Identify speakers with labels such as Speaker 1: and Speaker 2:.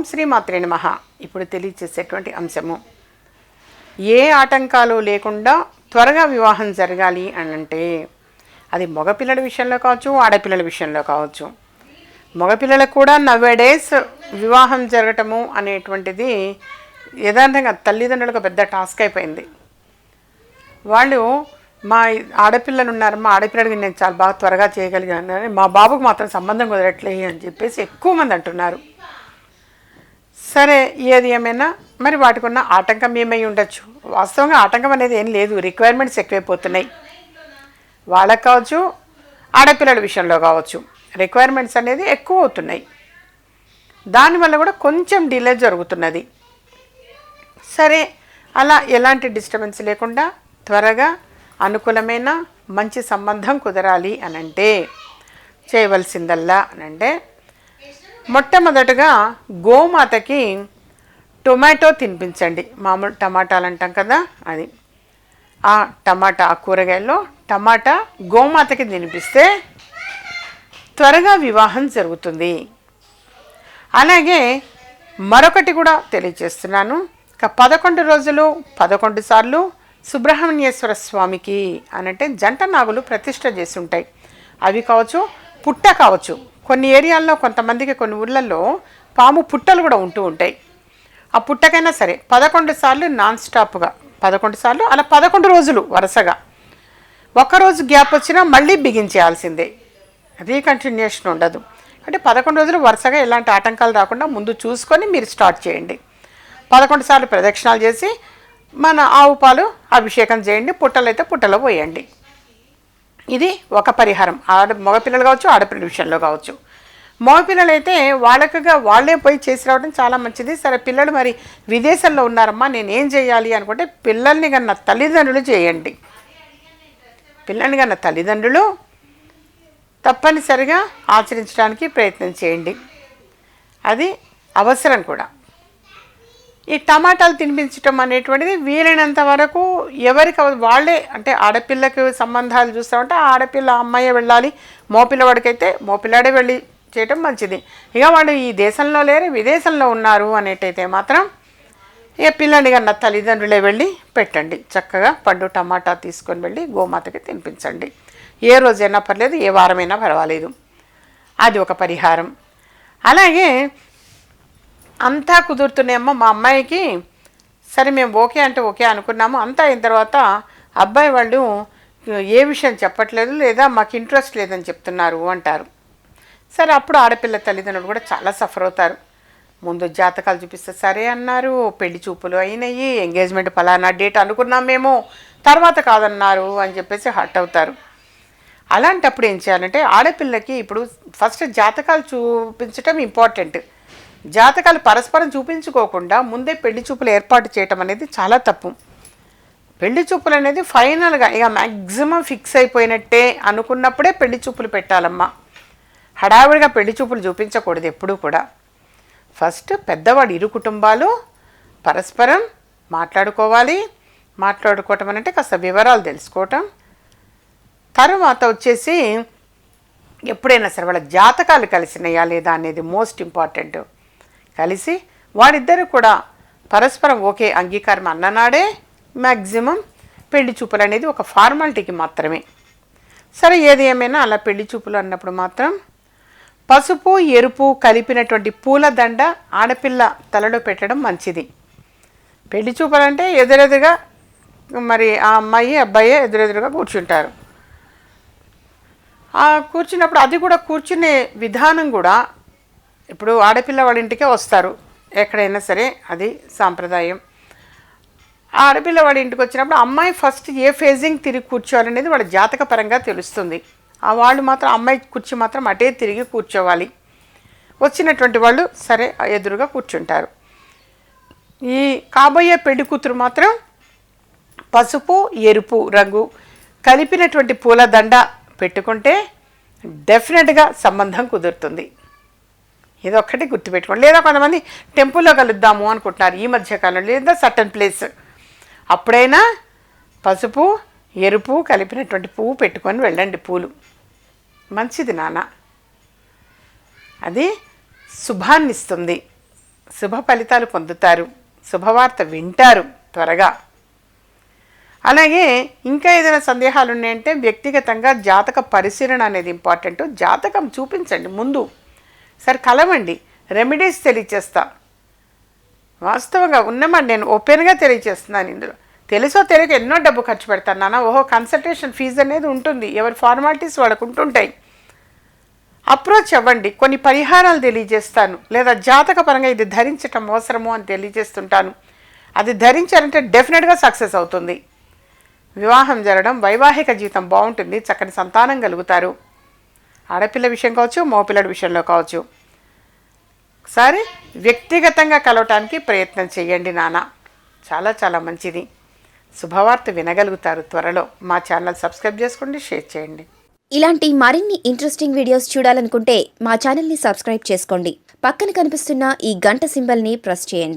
Speaker 1: ఓం శ్రీ మాత్రే నమః. ఇప్పుడు తెలియచేసేటువంటి అంశము. ఏ ఆటంకాలు లేకుండా త్వరగా వివాహం జరగాలి అని అంటే అది మగపిల్లల విషయంలో కావచ్చు ఆడపిల్లల విషయంలో కావచ్చు. మగపిల్లలకు కూడా నవ్వేడేస్ వివాహం జరగటము అనేటువంటిది యథార్థంగా తల్లిదండ్రులకు పెద్ద టాస్క్ అయిపోయింది. వాళ్ళు మా ఆడపిల్లలు ఉన్నారు మా ఆడపిల్లడికి నేను చాలా బాగా త్వరగా చేయగలిగాను మా బాబుకు మాత్రం సంబంధం కుదరట్లే అని చెప్పేసి ఎక్కువ మంది అంటున్నారు. సరే ఏది ఏమైనా మరి వాటికి ఉన్న ఆటంకం ఏమై ఉండొచ్చు? వాస్తవంగా ఆటంకం అనేది ఏం లేదు. రిక్వైర్మెంట్స్ ఎక్కువైపోతున్నాయి. వాళ్ళకి కావచ్చు ఆడపిల్లల విషయంలో కావచ్చు. రిక్వైర్మెంట్స్ అనేది ఎక్కువ అవుతున్నాయి దానివల్ల కూడా కొంచెం డిలే జరుగుతున్నది. సరే అలా ఎలాంటి డిస్టర్బెన్స్ లేకుండా త్వరగా అనుకూలమైన మంచి సంబంధం కుదరాలి అనంటే చేయవలసిందల్లా అనంటే మొట్టమొదటగా గోమాతకి టొమాటో తినిపించండి. మామూలు టమాటాలు అంటాం కదా అది. ఆ టమాటా ఆ కూరగాయల్లో టమాటా గోమాతకి తినిపిస్తే త్వరగా వివాహం జరుగుతుంది. అలాగే మరొకటి కూడా తెలియజేస్తున్నాను. ఇక పదకొండు రోజులు పదకొండు సార్లు సుబ్రహ్మణ్యేశ్వర స్వామికి అనంటే జంట నాగులు ప్రతిష్ట చేసి ఉంటాయి. అవి కావచ్చు పుట్ట కావచ్చు. కొన్ని ఏరియాల్లో కొంతమందికి కొన్ని ఊళ్ళల్లో పాము పుట్టలు కూడా ఉంటూ ఉంటాయి. ఆ పుట్టకైనా సరే పదకొండు సార్లు నాన్ స్టాప్గా పదకొండు సార్లు అలా పదకొండు రోజులు వరుసగా. ఒక్కరోజు గ్యాప్ వచ్చినా మళ్ళీ బిగించేయాల్సిందే అది కంటిన్యూషన్ ఉండదు. అంటే పదకొండు రోజులు వరుసగా ఎలాంటి ఆటంకాలు రాకుండా ముందు చూసుకొని మీరు స్టార్ట్ చేయండి. పదకొండు సార్లు ప్రదక్షిణాలు చేసి మన ఆవు పాలు అభిషేకం చేయండి పుట్టలు పుట్టలో పోయండి. ఇది ఒక పరిహారం. ఆడ మగపిల్లలు కావచ్చు ఆడపిల్లల విషయంలో కావచ్చు. మగపిల్లలు అయితే వాళ్ళకుగా వాళ్ళే పోయి చేసి రావడం చాలా మంచిది. సరే పిల్లలు మరి విదేశాల్లో ఉన్నారమ్మా నేను ఏం చేయాలి అనుకుంటే పిల్లల్ని కన్నా తల్లిదండ్రులు చేయండి. పిల్లల్ని కన్నా తల్లిదండ్రులు తప్పనిసరిగా ఆచరించడానికి ప్రయత్నం చేయండి. అది అవసరం కూడా. ఈ టమాటాలు తినిపించటం అనేటువంటిది వీలైనంత వరకు ఎవరికి వాళ్ళే అంటే ఆడపిల్లకి సంబంధాలు చూస్తామంటే ఆ ఆడపిల్ల అమ్మాయి వెళ్ళాలి మోపిల్లవాడికైతే మోపిల్లాడే వెళ్ళి చేయటం మంచిది. ఇక వాళ్ళు ఈ దేశంలో లేరు విదేశంలో ఉన్నారు అనేటైతే మాత్రం ఇక పిల్లని కన్నా తల్లిదండ్రులే వెళ్ళి పెట్టండి. చక్కగా పండు టమాటా తీసుకొని వెళ్ళి గోమాతకి తినిపించండి. ఏ రోజైనా పర్లేదు ఏ వారమైనా పర్వాలేదు. అది ఒక పరిహారం. అలాగే అంతా కుదురుతున్నాయేమో మా అమ్మాయికి సరే మేము ఓకే అంటే ఓకే అనుకున్నాము. అంతా అయిన తర్వాత అబ్బాయి వాళ్ళు ఏ విషయం చెప్పట్లేదు లేదా మాకు ఇంట్రెస్ట్ లేదని చెప్తున్నారు అంటారు. సరే అప్పుడు ఆడపిల్ల తల్లిదండ్రులు కూడా చాలా సఫర్ అవుతారు. ముందు జాతకాలు చూపిస్తే సరే అన్నారు పెళ్ళి చూపులు అయినాయి ఎంగేజ్మెంట్ ఫలానా డేట్ అనుకున్నాం మేము తర్వాత కాదన్నారు అని చెప్పేసి హర్ట్ అవుతారు. అలాంటప్పుడు ఏం చేయాలంటే ఆడపిల్లకి ఇప్పుడు ఫస్ట్ జాతకాలు చూపించటం ఇంపార్టెంట్ జాతకాలు పరస్పరం చూపించుకోకుండా ముందే పెళ్ళి చూపులు ఏర్పాటు చేయటం అనేది చాలా తప్పు. పెళ్ళి చూపులు అనేది ఫైనల్గా ఇక మ్యాక్సిమం ఫిక్స్ అయిపోయినట్టే అనుకున్నప్పుడే పెళ్ళి చూపులు పెట్టాలమ్మా. హడావిడిగా పెళ్ళి చూపులు చూపించకూడదు ఎప్పుడూ కూడా. ఫస్ట్ పెద్దవాడు ఇరు కుటుంబాలు పరస్పరం మాట్లాడుకోవాలి. మాట్లాడుకోవటం అని అంటే కాస్త వివరాలు తెలుసుకోవటం. తర్వాత వచ్చేసి ఎప్పుడైనా సరే వాళ్ళ జాతకాలు కలిసినాయా లేదా అనేది మోస్ట్ ఇంపార్టెంట్ కలిసి వారిద్దరు కూడా పరస్పరం ఒకే అంగీకారం అన్ననాడే మ్యాక్సిమం పెళ్ళి చూపులు అనేది ఒక ఫార్మాలిటీకి మాత్రమే. సరే ఏది ఏమైనా అలా పెళ్ళి చూపులు అన్నప్పుడు మాత్రం పసుపు ఎరుపు కలిపినటువంటి పూల దండ ఆడపిల్ల తలలో పెట్టడం మంచిది. పెళ్ళి చూపులంటే ఎదురెదురుగా మరి ఆ అమ్మాయి అబ్బాయి ఎదురెదురుగా కూర్చుంటారు. ఆ కూర్చున్నప్పుడు అది కూడా కూర్చునే విధానం కూడా ఇప్పుడు ఆడపిల్ల వాళ్ళ ఇంటికే వస్తారు. ఎక్కడైనా సరే అది సాంప్రదాయం. ఆడపిల్ల వాడి ఇంటికి వచ్చినప్పుడు అమ్మాయి ఫస్ట్ ఏ ఫేజింగ్ తిరిగి కూర్చోవాలనేది వాళ్ళ జాతక పరంగా తెలుస్తుంది. ఆ వాళ్ళు మాత్రం అమ్మాయి కుర్చీ మాత్రం అటే తిరిగి కూర్చోవాలి. వచ్చినటువంటి వాళ్ళు సరే ఎదురుగా కూర్చుంటారు. ఈ కాబోయే పెళ్ళి కూతురు మాత్రం పసుపు ఎరుపు రంగు కలిపినటువంటి పూల దండ పెట్టుకుంటే డెఫినెట్గా సంబంధం కుదురుతుంది. ఇదొక్కటి గుర్తుపెట్టుకోండి. లేదా కొంతమంది టెంపుల్లో కలుద్దాము అనుకుంటున్నారు ఈ మధ్యకాలంలో లేదా సర్టన్ ప్లేస్. అప్పుడైనా పసుపు ఎరుపు కలిపినటువంటి పువ్వు పెట్టుకొని వెళ్ళండి పూలు. మంచిది నాన్న. అది శుభాన్నిస్తుంది. శుభ ఫలితాలు పొందుతారు. శుభవార్త వింటారు త్వరగా. అలాగే ఇంకా ఏదైనా సందేహాలు ఉన్నాయంటే వ్యక్తిగతంగా జాతక పరిశీలన అనేది ఇంపార్టెంట్. జాతకం చూపించండి ముందు. సరే కలవండి. రెమెడీస్ తెలియచేస్తా. వాస్తవంగా ఉన్నమాట నేను ఓపెన్గా తెలియచేస్తున్నాను ఇందులో. తెలుసో తెలియక ఎన్నో డబ్బు ఖర్చు పెడతాను నాన్న. ఓహో కన్సల్టేషన్ ఫీజు అనేది ఉంటుంది. ఎవరి ఫార్మాలిటీస్ వాళ్ళకు ఉంటుంటాయి. అప్రోచ్ అవ్వండి. కొన్ని పరిహారాలు తెలియజేస్తాను. లేదా జాతక పరంగా ఇది ధరించటం అవసరము అని తెలియజేస్తుంటాను. అది ధరించారంటే డెఫినెట్గా సక్సెస్ అవుతుంది. వివాహం జరగడం వైవాహిక జీవితం బాగుంటుంది. చక్కని సంతానం కలుగుతారు. ఆడపిల్ల విషయం కావచ్చు మగపిల్లడి విషయంలో కావచ్చు. సరే వ్యక్తిగతంగా కలవటానికి ప్రయత్నం చేయండి నాన్న చాలా చాలా మంచిది. శుభవార్త వినగలుగుతారు త్వరలో. మా ఛానల్ సబ్స్క్రైబ్ చేసుకోండి షేర్ చేయండి.
Speaker 2: ఇలాంటి మరిన్ని ఇంట్రెస్టింగ్ వీడియోస్ చూడాలనుకుంటే మా ఛానల్ని సబ్స్క్రైబ్ చేసుకోండి. పక్కన కనిపిస్తున్న ఈ గంట సింబల్ని ప్రెస్ చేయండి.